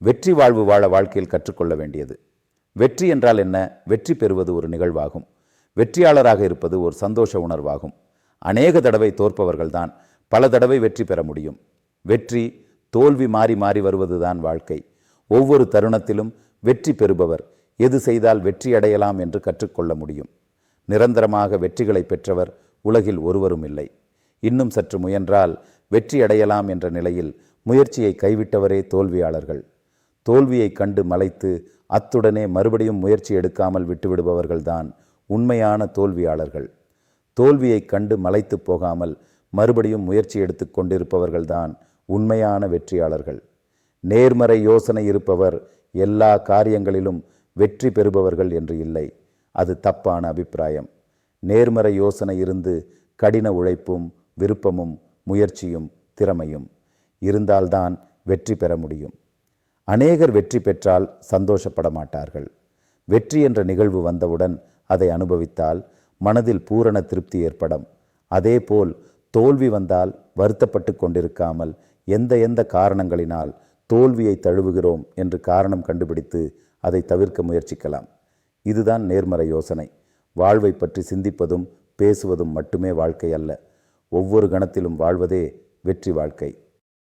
வெற்றி வாழ்வு வாழ வாழ்க்கையில் கற்றுக்கொள்ள வேண்டியது. வெற்றி என்றால் என்ன? வெற்றி பெறுவது ஒரு நிகழ்வாகும். வெற்றியாளராக இருப்பது ஒரு சந்தோஷ உணர்வாகும். அநேக தடவை தோற்பவர்கள்தான் பல தடவை வெற்றி பெற முடியும். வெற்றி தோல்வி மாறி மாறி வருவதுதான் வாழ்க்கை. ஒவ்வொரு தருணத்திலும் வெற்றி பெறுபவர் எது செய்தால் வெற்றி அடையலாம் என்று கற்றுக்கொள்ள முடியும். நிரந்தரமாக வெற்றிகளை பெற்றவர் உலகில் ஒருவரும் இல்லை. இன்னும் சற்று முயன்றால் வெற்றி அடையலாம் என்ற நிலையில் முயற்சியை கைவிட்டவரே தோல்வியாளர்கள். தோல்வியை கண்டு மலைத்து அத்துடனே மறுபடியும் முயற்சி எடுக்காமல் விட்டுவிடுபவர்கள்தான் உண்மையான தோல்வியாளர்கள். தோல்வியை கண்டு மலைத்து போகாமல் மறுபடியும் முயற்சி எடுத்து கொண்டிருப்பவர்கள்தான் உண்மையான வெற்றியாளர்கள். நேர்மறை யோசனை இருப்பவர் எல்லா காரியங்களிலும் வெற்றி பெறுபவர்கள் என்று இல்லை. அது தப்பான அபிப்பிராயம். நேர்மறை யோசனை இருந்து கடின உழைப்பும் விருப்பமும் முயற்சியும் திறமையும் இருந்தால்தான் வெற்றி பெற முடியும். அநேகர் வெற்றி பெற்றால் சந்தோஷப்பட மாட்டார்கள் வெற்றி என்ற நிகழ்வு வந்தவுடன் அதை அனுபவித்தால் மனதில் பூரண திருப்தி ஏற்படும். அதேபோல் தோல்வி வந்தால் வருத்தப்பட்டு கொண்டிருக்காமல் எந்த எந்த காரணங்களினால் தோல்வியை தழுவுகிறோம் என்று காரணம் கண்டுபிடித்து அதை தவிர்க்க முயற்சிக்கலாம். இதுதான் நேர்மறை யோசனை. வாழ்வை பற்றி சிந்திப்பதும் பேசுவதும் மட்டுமே வாழ்க்கை அல்ல. ஒவ்வொரு கணத்திலும் வாழ்வதே வெற்றி வாழ்க்கை.